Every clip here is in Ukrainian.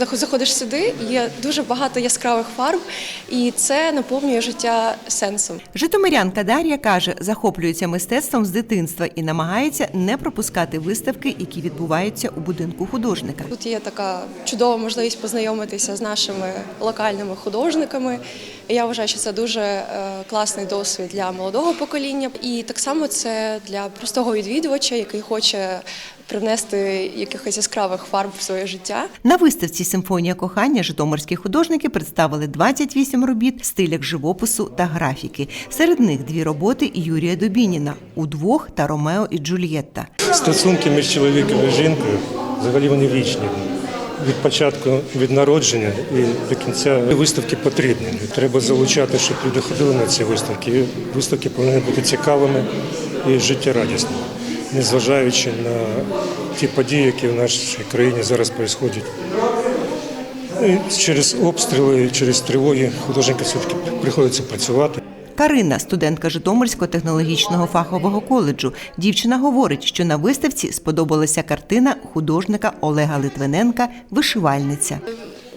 зах- заходиш сюди, є дуже багато яскравих фарб, і це наповнює життя сенсом. Житомирянка Дар'я каже, захоплюється мистецтвом з дитинства і намагається не пропускати виставки, які відбуваються у будинку художника. Тут є така чудова можливість познайомитися з нашими локальними художниками. Я вважаю, що це дуже е, класний досвід для молодого покоління, і так само це для простого відвідувача, який хоче привнести якихось яскравих фарб в своє життя. На виставці Симфонія кохання житомирські художники представили 28 робіт в стилях живопису та графіки. Серед них дві роботи Юрія Добініна удвох та Ромео і Джульєтта. Стосунки між чоловіком і жінкою взагалі вони вічні. Від початку від народження і до кінця виставки потрібні. Треба залучати, щоб люди ходили на ці виставки. Виставки повинні бути цікавими і життєрадісними, незважаючи на ті події, які в нашій країні зараз відбуваються. І через обстріли, через тривоги художникам все-таки приходиться працювати. Карина, студентка Житомирського технологічного фахового коледжу. Дівчина говорить, що на виставці сподобалася картина художника Олега Литвиненка Вишивальниця.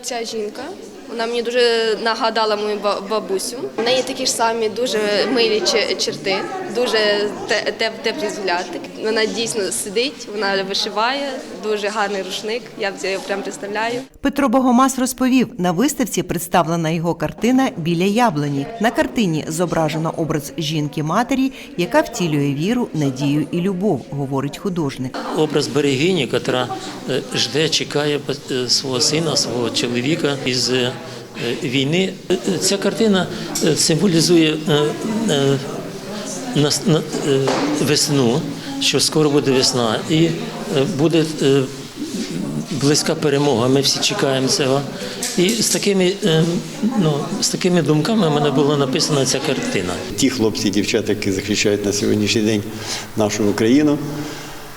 Ця жінка. Вона мені дуже нагадала мою ба- бабусю. У неї такі ж самі дуже милі че- черти, дуже те- теп- теплий взгляд. Вона дійсно сидить, вона вишиває, дуже гарний рушник. Я це його прям представляю. Петро Богомаз розповів, на виставці представлена його картина Біля яблуні. На картині зображено образ жінки-матері, яка втілює віру, надію і любов, говорить художник. образ берегині, яка е, жде, чекає е, свого сина, свого чоловіка із е, війни. Ця картина символізує весну, що скоро буде весна, і е, буде е, близька перемога. Ми всі чекаємо цього. І з такими, е, ну, з такими думками в мене була написана ця картина. Ті хлопці і дівчата, які захищають на сьогоднішній день нашу Україну,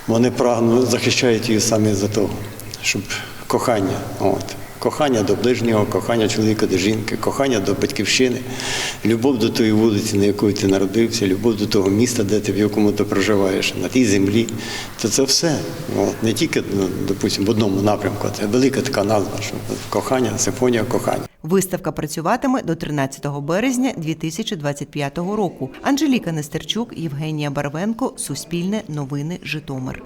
вони прагнуть захищають її саме за того, щоб кохання, от, кохання до ближнього, кохання чоловіка до жінки, кохання до батьківщини, любов до тої вулиці, на якої ти народився, любов до того міста, де ти в якому ти проживаєш, на тій землі. То це все. От, не тільки, ну, допустимо, в одному напрямку, це велика така назва, що кохання, симфонія кохання. Виставка працюватиме до 13 березня 2025 року. Анжеліка Нестерчук, Євгенія Барвенко, Суспільне новини, Житомир.